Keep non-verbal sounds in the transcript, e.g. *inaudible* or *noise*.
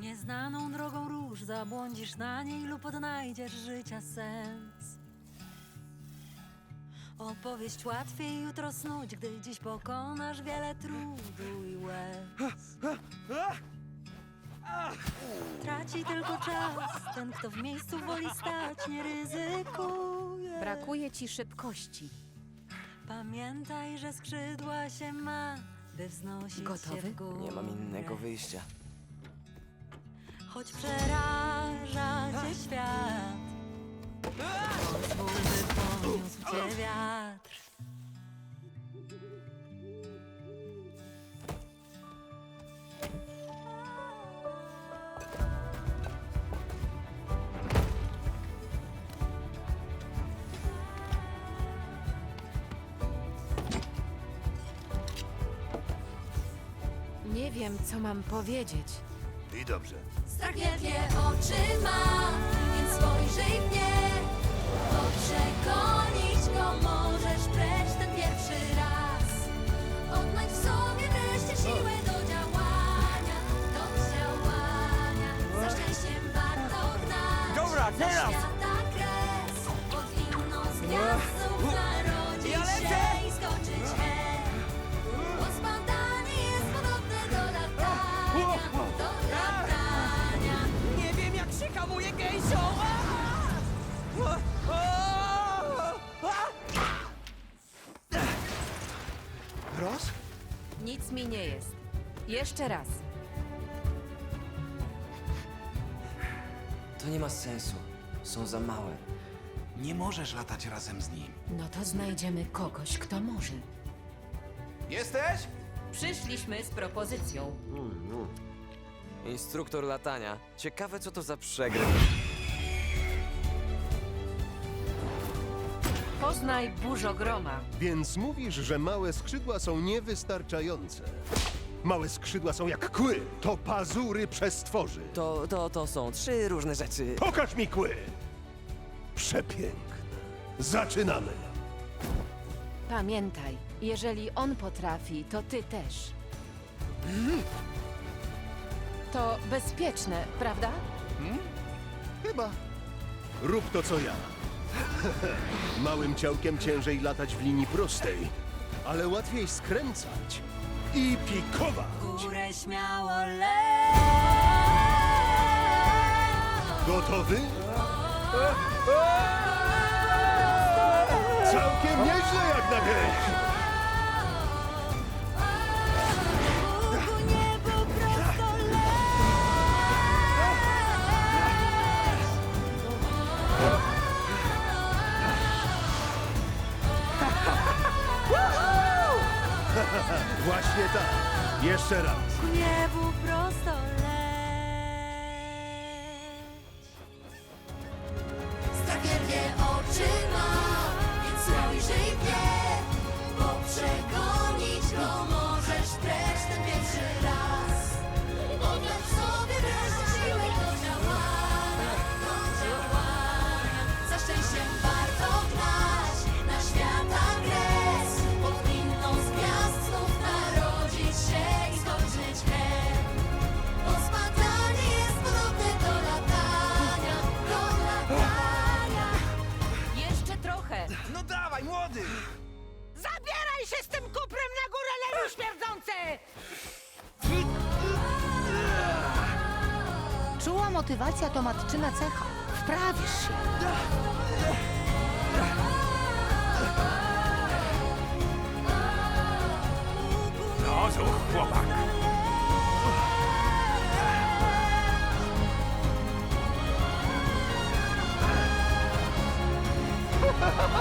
Nieznaną drogą róż zabłądzisz na niej lub odnajdziesz życia sens. Opowieść łatwiej jutro snuć, gdy dziś pokonasz wiele trudu i łez. Traci tylko czas ten, kto w miejscu woli stać, nie ryzykuje. Brakuje ci szybkości. Pamiętaj, że skrzydła się ma, by wznosić Gotowy? się w górę. Nie mam innego wyjścia. Choć przeraża cię świat Pozwól, by poniósł cię wiatr Nie wiem, co mam powiedzieć. I dobrze. Strach wielkie oczy ma, więc spojrzyj w nie Bo przegonić go możesz precz ten pierwszy raz Odnajdź w sobie wreszcie siłę do działania Do działania Za szczęściem warto gnać Dobra, teraz! Nic mi nie jest. Jeszcze raz. To nie ma sensu. Są za małe. Nie możesz latać razem z nim. No to znajdziemy kogoś, kto może. Jesteś? Przyszliśmy z propozycją. Instruktor latania. Ciekawe, co to za przegrę. Poznaj burzogroma. Więc mówisz, że małe skrzydła są niewystarczające. Małe skrzydła są jak kły. To pazury przestworzy. To, to, to są trzy różne rzeczy. Pokaż mi kły! Przepiękne. Zaczynamy. Pamiętaj, jeżeli on potrafi, to ty też. To bezpieczne, prawda? Chyba. Rób to, co ja. *laughs* Małym ciałkiem ciężej latać w linii prostej, ale łatwiej skręcać i pikować. Górę śmiało leć Gotowy? Całkiem nieźle jak na gęś. *laughs* Właśnie tak. Jeszcze raz. Niebu prosto motywacja to matczyna cecha. Wprawisz się. No, zuch, chłopak. *laughs*